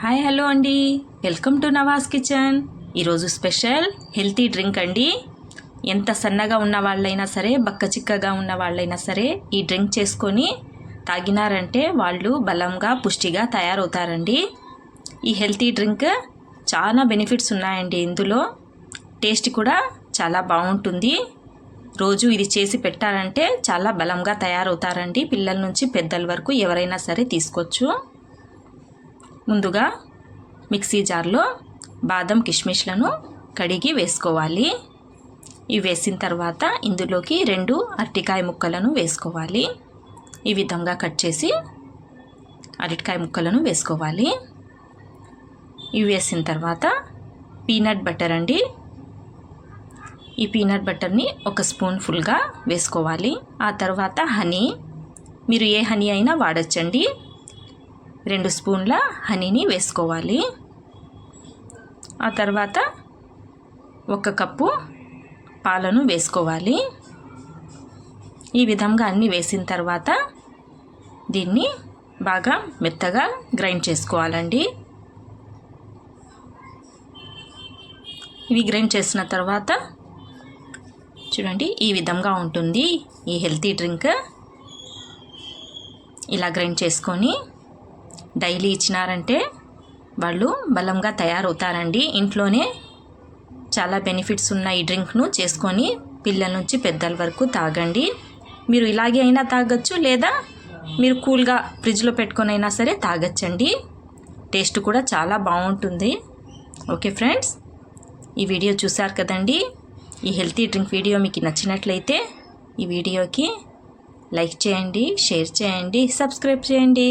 Hi hello అండి. Welcome to Nawaz kitchen. ఈరోజు special healthy drink అండి. ఎంత సన్నగా ఉన్న వాళ్ళైనా సరే బక్క చిక్కగా ఉన్న వాళ్ళైనా సరే ఈ డ్రింక్ చేసుకొని తాగినారంటే వాళ్ళు బలంగా పుష్టిగా తయారవుతారండి. ఈ హెల్తీ డ్రింక్ చాలా బెనిఫిట్స్ ఉన్నాయండి ఇందులో. టేస్ట్ కూడా చాలా బాగుంటుంది. రోజు ఇది చేసి పెట్టారంటే చాలా బలంగా తయారవుతారండి పిల్లల నుంచి పెద్దల వరకు ఎవరైనా సరే తీసుకోవచ్చు. ముందుగా మిక్సీ జార్లో బాదం కిష్మిష్లను కడిగి వేసుకోవాలి. ఇవి వేసిన తర్వాత ఇందులోకి రెండు అరటికాయ ముక్కలను వేసుకోవాలి. ఈ విధంగా కట్ చేసి అరటికాయ ముక్కలను వేసుకోవాలి. ఇవి వేసిన తర్వాత పీనట్ బటర్ అండి. ఈ పీనట్ బటర్ని ఒక స్పూన్ ఫుల్గా వేసుకోవాలి. ఆ తర్వాత హనీ. మీరు ఏ హనీ అయినా వాడచ్చండి. రెండు స్పూన్ల హనీని వేసుకోవాలి. ఆ తర్వాత ఒక కప్పు పాలను వేసుకోవాలి. ఈ విధంగా అన్నీ వేసిన తర్వాత దీన్ని బాగా మెత్తగా గ్రైండ్ చేసుకోవాలండి. ఇవి గ్రైండ్ చేసిన తర్వాత చూడండి ఈ విధంగా ఉంటుంది ఈ హెల్తీ డ్రింక్. ఇలా గ్రైండ్ చేసుకొని డైలీ ఇచ్చినారంటే వాళ్ళు బలంగా తయారవుతారండి. ఇంట్లోనే చాలా బెనిఫిట్స్ ఉన్న ఈ డ్రింక్ను చేసుకొని పిల్లల నుంచి పెద్దల వరకు తాగండి. మీరు ఇలాగే అయినా తాగొచ్చు లేదా మీరు కూల్గా ఫ్రిడ్జ్లో పెట్టుకొని అయినా సరే తాగొచ్చండి. టేస్ట్ కూడా చాలా బాగుంటుంది. ఓకే ఫ్రెండ్స్ ఈ వీడియో చూసారు కదండి. ఈ హెల్తీ డ్రింక్ వీడియో మీకు నచ్చినట్లయితే ఈ వీడియోకి లైక్ చేయండి షేర్ చేయండి సబ్స్క్రైబ్ చేయండి.